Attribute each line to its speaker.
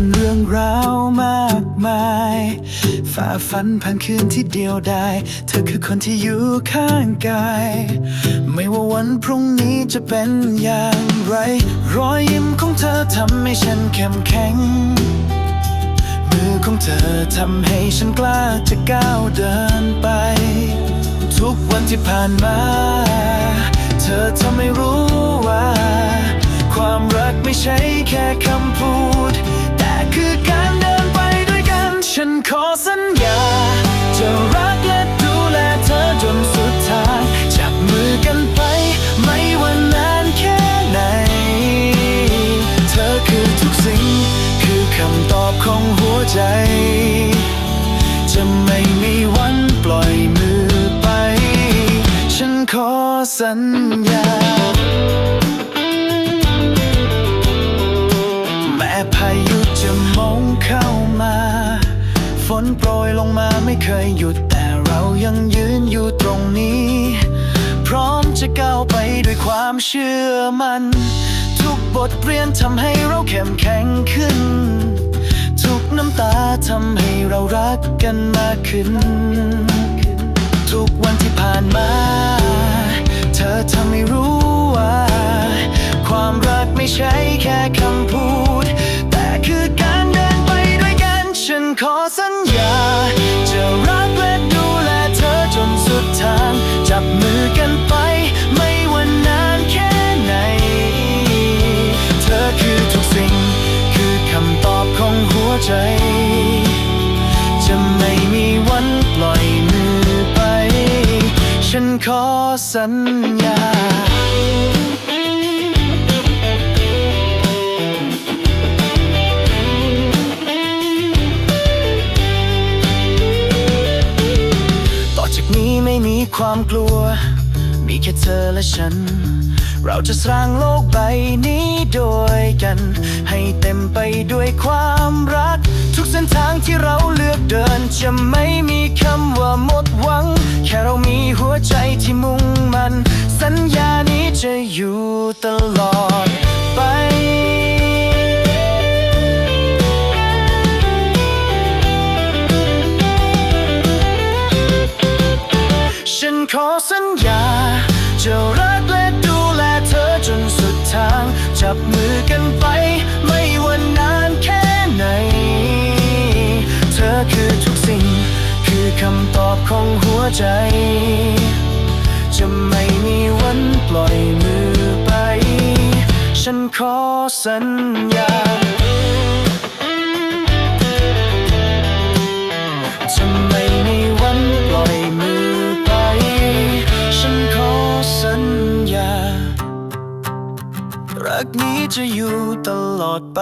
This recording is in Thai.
Speaker 1: านเรื่องราวมากมาย ฝ่าฟันผ่านคืนที่เดียวดายเธอคือคนที่อยู่ข้างกาย ไม่ว่าวันพรุ่งนี้จะเป็นอย่างไร รอยยิ้มของเธอทำให้ฉันเข้มแข็ง มือของเธอทำให้ฉันกล้าจะก้าวเดินไป ทุกวันที่ผ่านมา เธอทำให้รู้ว่า ความรักไม่ใช่ ของหัวใจ จะไม่มีวันปล่อยมือไป ฉันขอสัญญา แม้พายุจะมองเข้ามา ฝนโปรยลงมาไม่เคยหยุดแต่เรายังยืนอยู่ตรงนี้ พร้อมจะก้าวไปด้วยความเชื่อมัน่นทุกบทเรียนทำให้เราเข้มแข็งขึ้น ทุกน้ำตาทำให้เรารักกันมากขึ้น ทุกวันที่ผ่านมา เธอทำให้รู้ว่า ความรักไม่ใช่แค่คำพูด อสัญญา ต่อจากนี้ไม่มีความกลัว มีแค่เธอและฉัน เราจะสร้างโลกใบนี้โดยกัน ให้เต็มไปด้วยความรัก ทุกเส้นทางที่เราเลือกเดิน จะไม่มีคำว่าหมดหวัง แค่เรามี ขอสัญญา จะรักและดูแลเธอจนสุดทาง จับมือกันไป ไม่ว่านานแค่ไหน เธอคือทุกสิ่ง คือคำตอบของหัวใจ จะไม่มีวันปล่อยมือไป ฉันขอสัญญา นี้จะอยู่ตลอดไป